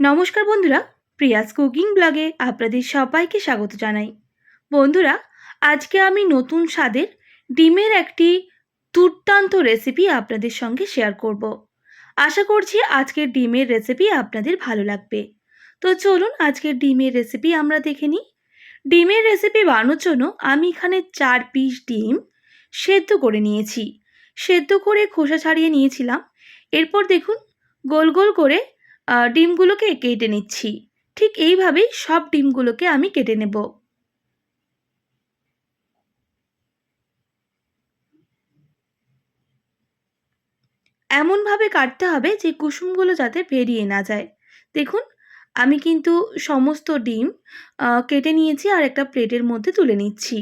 নমস্কার বন্ধুরা, Prius cooking ব্লগে আপনাদের সবাইকে স্বাগত জানাই। বন্ধুরা, আজকে আমি নতুন স্বাদের ডিমের একটি দুর্দান্ত রেসিপি আপনাদের সঙ্গে শেয়ার করব। আশা করছি আজকের ডিমের রেসিপি আপনাদের ভালো লাগবে। তো চলুন আজকের ডিমের রেসিপি আমরা দেখে নিই। ডিমের রেসিপি বানানোর জন্য আমি এখানে চার পিস ডিম সেদ্ধ করে নিয়েছি। সেদ্ধ করে খোসা ছাড়িয়ে নিয়েছিলাম। এরপর দেখুন, গোল গোল করে ডিমগুলোকে কেটে নিচ্ছি। ঠিক এইভাবেই সব ডিমগুলোকে আমি কেটে নেব। এমনভাবে কাটতে হবে যে কুসুমগুলো যাতে বেরিয়ে না যায়। দেখুন, আমি কিন্তু সমস্ত ডিম কেটে নিয়েছি আর একটা প্লেটের মধ্যে তুলে নিচ্ছি।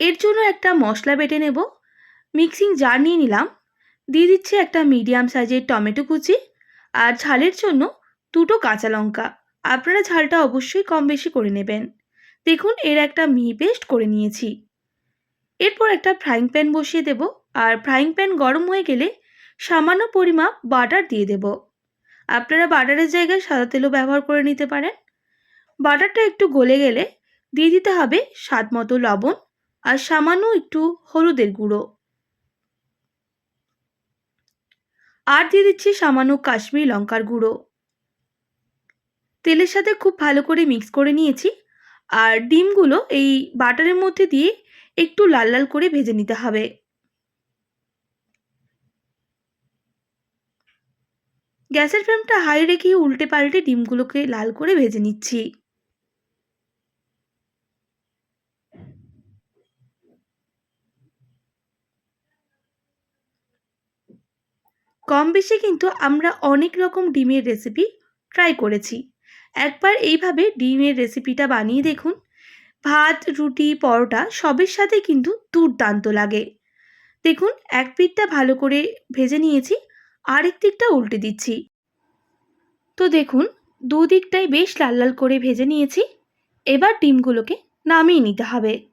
এর জন্য একটা মশলা বেটে নেব। মিক্সিং জার নিয়ে নিলাম। দিয়ে দিচ্ছি একটা মিডিয়াম সাইজের টমেটো কুচি আর ঝালের জন্য দুটো কাঁচা লঙ্কা। আপনারা ঝালটা অবশ্যই কম বেশি করে নেবেন। দেখুন, এর একটা মিহি পেস্ট করে নিয়েছি। এরপর একটা ফ্রাইং প্যান বসিয়ে দেব আর ফ্রাইং প্যান গরম হয়ে গেলে সামান্য পরিমাপ বাটার দিয়ে দেব। আপনারা বাটারের জায়গায় সাদা তেলও ব্যবহার করে নিতে পারেন। বাটারটা একটু গলে গেলে দিয়ে দিতে হবে স্বাদ মতো লবণ আর সামান্য একটু হলুদের গুঁড়ো। আর দিয়ে দিচ্ছি সামান্য কাশ্মীরি লঙ্কার গুঁড়ো। তেলের সাথে খুব ভালো করে মিক্স করে নিয়েছি। আর ডিমগুলো এই বাটারের মধ্যে দিয়ে একটু লাল লাল করে ভেজে নিতে হবে। গ্যাসের ফ্লেমটা হাই রেখে উল্টে পাল্টে ডিমগুলোকে লাল করে ভেজে নিচ্ছি। কম বেশি কিন্তু আমরা অনেক রকম ডিমের রেসিপি ট্রাই করেছি। একবার এইভাবে ডিমের রেসিপিটা বানিয়ে দেখুন। ভাত, রুটি, পরোটা সবের সাথে কিন্তু দুর্দান্ত লাগে। দেখুন, এক পিঠটা ভালো করে ভেজে নিয়েছি, আরেক দিকটা উল্টে দিচ্ছি। তো দেখুন, দুদিকটাই বেশ লাল লাল করে ভেজে নিয়েছি। এবার ডিমগুলোকে নামিয়ে নিতে হবে।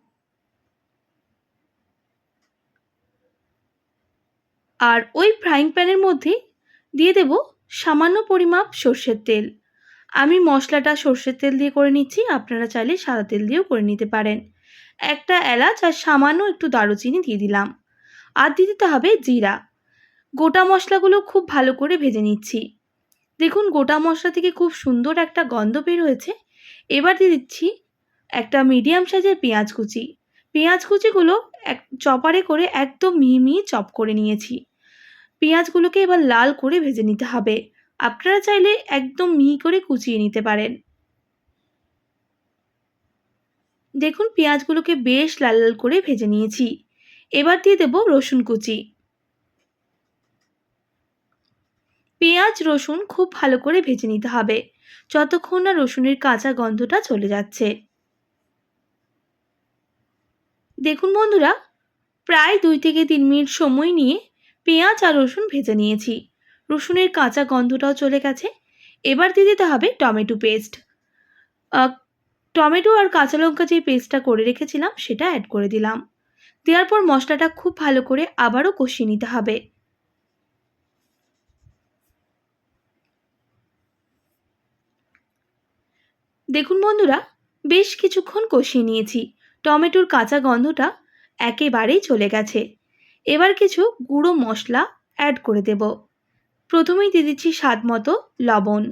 আর ওই ফ্রাইং প্যানের মধ্যে দিয়ে দেব সামান্য পরিমাপ সর্ষের তেল। আমি মশলাটা সর্ষের তেল দিয়ে করে নিচ্ছি, আপনারা চাইলে সাদা তেল দিয়েও করে নিতে পারেন। একটা এলাচ আর সামান্য একটু দারুচিনি দিয়ে দিলাম। আর দিয়ে দিতে হবে জিরা। গোটা মশলাগুলো খুব ভালো করে ভেজে নিচ্ছি। দেখুন, গোটা মশলা থেকে খুব সুন্দর একটা গন্ধ বের হয়েছে। এবার দিয়ে দিচ্ছি একটা মিডিয়াম সাইজের পেঁয়াজ কুচি। পেঁয়াজ কুচিগুলো এক, চপারে করে একদম মিহি মিহি চপ করে নিয়েছি। পেঁয়াজগুলোকে এবার লাল করে ভেজে নিতে হবে। আপনারা চাইলে একদম মিহি করে কুচিয়ে নিতে পারেন। দেখুন, পেঁয়াজগুলোকে বেশ লাল লাল করে ভেজে নিয়েছি। এবার দিয়ে দেব রসুন কুচি। পেঁয়াজ, রসুন খুব ভালো করে ভেজে নিতে হবে। যতক্ষণ না রসুনের কাঁচা গন্ধটা চলে যাচ্ছে। দেখুন বন্ধুরা, প্রায় দুই থেকে তিন মিনিট সময় নিয়ে পেঁয়াজ আর রসুন ভেজে নিয়েছি। রসুনের কাঁচা গন্ধটাও চলে গেছে। এবার দিয়ে দিতে হবে টমেটো পেস্ট। টমেটো আর কাঁচা লঙ্কা যে পেস্টটা করে রেখেছিলাম, সেটা অ্যাড করে দিলাম। দেওয়ার পর মশলাটা খুব ভালো করে আবারও কষিয়ে নিতে হবে। দেখুন বন্ধুরা, বেশ কিছুক্ষণ কষিয়ে নিয়েছি। টমেটোর কাঁচা গন্ধটা একেবারেই চলে গেছে। এবার কিছু গুঁড়ো মশলা অ্যাড করে দেব। প্রথমেই দিয়ে দিচ্ছি স্বাদ মতো লবণ।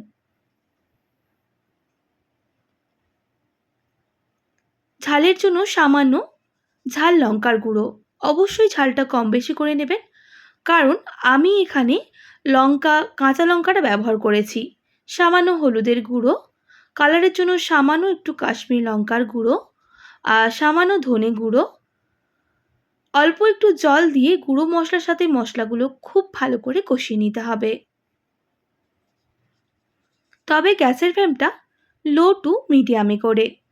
ঝালের জন্য সামান্য ঝাল লঙ্কার গুঁড়ো। অবশ্যই ঝালটা কম বেশি করে নেবেন, কারণ আমি এখানে লঙ্কা, কাঁচা লঙ্কাটা ব্যবহার করেছি। সামান্য হলুদের গুঁড়ো কালারের জন্য সামান্য একটু কাশ্মীর লঙ্কার গুঁড়ো আর সামান্য ধনে গুঁড়ো। অল্প একটু জল দিয়ে গুঁড়ো মশলার সাথে মশলাগুলো খুব ভালো করে কষিয়ে নিতে হবে। তবে গ্যাসের ফ্লেমটা লো টু মিডিয়ামে করে।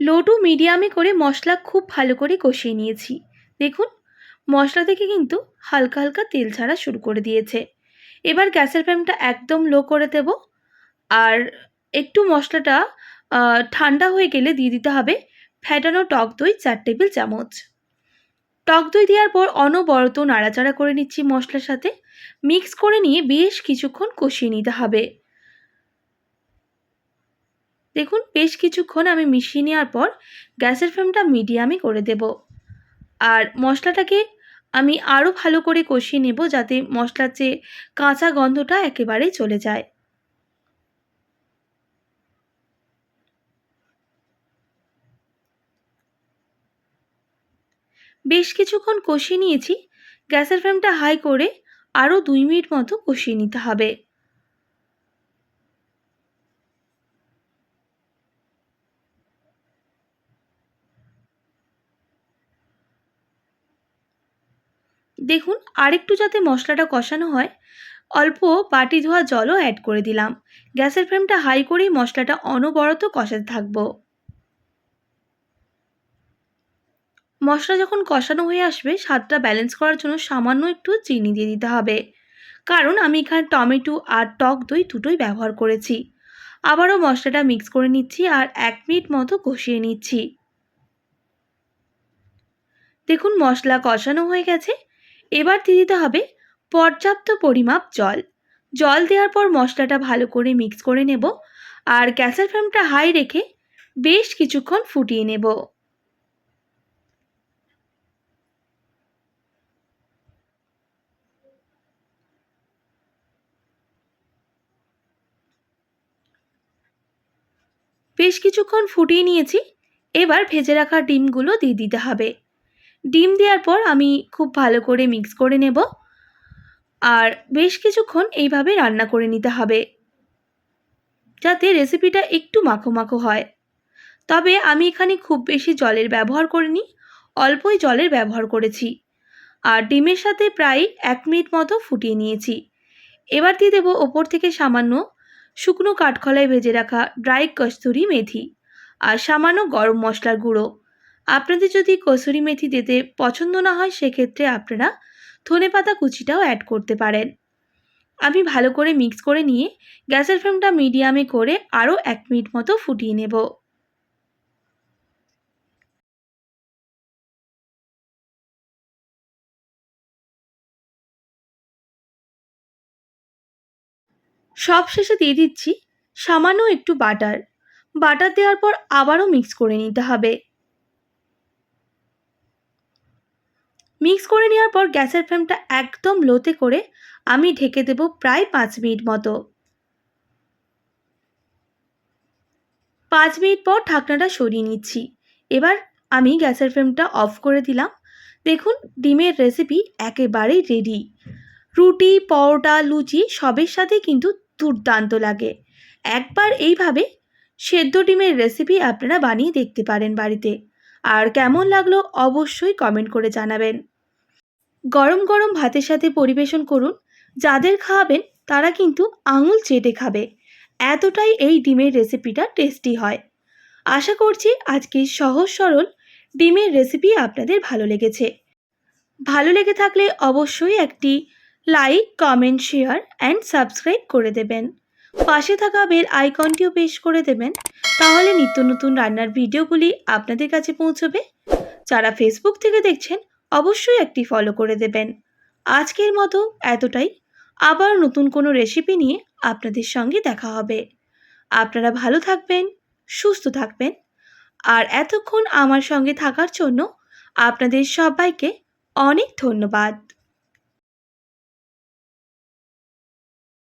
লো টু মিডিয়ামে করে মশলা খুব ভালো করে কষিয়ে নিয়েছি। দেখুন, মশলা থেকে কিন্তু হালকা হালকা তেল ছাড়া শুরু করে দিয়েছে। এবার গ্যাসের ফ্লেমটা একদম লো করে দেব। আর একটু মশলাটা ঠান্ডা হয়ে গেলে দিয়ে দিতে হবে ফ্যাটানো টক দই চার টেবিল চামচ। টক দই দেওয়ার পর অনবরত নাড়াচাড়া করে নিচ্ছি মশলার সাথে। মিক্স করে নিয়ে বেশ কিছুক্ষণ কষিয়ে নিতে হবে। দেখুন, বেশ কিছুক্ষণ আমি মিশিয়ে নেওয়ার পর গ্যাসের ফ্লেমটা মিডিয়ামে করে দেব। আর মশলাটাকে আমি আরও ভালো করে কষিয়ে নেব যাতে মশলার যে কাঁচা গন্ধটা একেবারেই চলে যায়। বেশ কিছুক্ষণ কষিয়ে নিয়েছি। গ্যাসের ফ্লেমটা হাই করে আরও দুই মিনিট মতো কষিয়ে নিতে হবে। দেখুন, আরেকটু যাতে মশলাটা কষানো হয়, অল্প বাটি ধোয়া জলও অ্যাড করে দিলাম। গ্যাসের ফ্লেমটা হাই করেই মশলাটা অনবরত কষাতে থাকব। মশলা যখন কষানো হয়ে আসবে, স্বাদটা ব্যালেন্স করার জন্য সামান্য একটু চিনি দিয়ে দিতে হবে। কারণ আমি এখানে টমেটো আর টক দই দুটোই ব্যবহার করেছি। আবারও মশলাটা মিক্স করে নিচ্ছি আর এক মিনিট মতো কষিয়ে নিচ্ছি। দেখুন, মশলা কষানো হয়ে গেছে। এবার দিয়ে দিতে হবে পর্যাপ্ত পরিমাপ জল। জল দেওয়ার পর মশলাটা ভালো করে মিক্স করে নেব আর গ্যাসের ফ্লেমটা হাই রেখে বেশ কিছুক্ষণ ফুটিয়ে নেব। বেশ কিছুক্ষণ ফুটিয়ে নিয়েছি। এবার ভেজে রাখা ডিমগুলো দিয়ে দিতে হবে। ডিম দেওয়ার পর আমি খুব ভালো করে মিক্স করে নেব। আর বেশ কিছুক্ষণ এইভাবে রান্না করে নিতে হবে। যাতে রেসিপিটা একটু মাখো মাখো হয়। তবে আমি এখানে খুব বেশি জলের ব্যবহার করিনি, অল্পই জলের ব্যবহার করেছি। আর ডিমের সাথে প্রায় এক মিনিট মতো ফুটিয়ে নিয়েছি। এবার দিয়ে দেবো ওপর থেকে সামান্য শুকনো কাঠখলায় ভেজে রাখা ড্রাই কস্তুরি মেথি আর সামান্য গরম মশলার গুঁড়ো। আপনাদের যদি কসুরি মেথি দিতে পছন্দ না হয়, সেক্ষেত্রে আপনারা ধনে পাতা কুচিটাও অ্যাড করতে পারেন। আমি ভালো করে মিক্স করে নিয়ে গ্যাসের ফ্লেমটা মিডিয়ামে করে আরও এক মিনিট মতো ফুটিয়ে নেব। সব শেষে দিয়ে দিচ্ছি সামান্য একটু বাটার। বাটার দেওয়ার পর আবারও মিক্স করে নিতে হবে। মিক্স করে নেওয়ার পর গ্যাসের ফ্লেমটা একদম লোতে করে আমি ঢেকে দেব প্রায় পাঁচ মিনিট মতো। পাঁচ মিনিট পর ঢাকনাটা সরিয়ে নিচ্ছি। এবার আমি গ্যাসের ফ্লেমটা অফ করে দিলাম। দেখুন, ডিমের রেসিপি একেবারেই রেডি। রুটি, পরোটা, লুচি সবের সাথে কিন্তু দুর্দান্ত লাগে। একবার এইভাবে সেদ্ধ ডিমের রেসিপি আপনারা বানিয়ে দেখতে পারেন বাড়িতে। আর কেমন লাগল অবশ্যই কমেন্ট করে জানাবেন। গরম গরম ভাতের সাথে পরিবেশন করুন, যাদের খাওয়াবেন তারা কিন্তু আঙুল চেটে খাবে। এতটাই এই ডিমের রেসিপিটা টেস্টি হয়। আশা করছি আজকের সহজ সরল ডিমের রেসিপি আপনাদের ভালো লেগেছে। ভালো লেগে থাকলে অবশ্যই একটি like comment share and subscribe করে দেবেন। পাশে থাকা বেল আইকনটিও পেশ করে দেবেন। তাহলে নিত্য নতুন রান্নার ভিডিওগুলি আপনাদের কাছে পৌঁছবে। যারা ফেসবুক থেকে দেখছেন, অবশ্যই একটি ফলো করে দেবেন। আজকের মতো এতটাই। আবার নতুন কোনো রেসিপি নিয়ে আপনাদের সঙ্গে দেখা হবে। আপনারা ভালো থাকবেন, সুস্থ থাকবেন। আর এতক্ষণ আমার সঙ্গে থাকার জন্য আপনাদের সবাইকে অনেক ধন্যবাদ।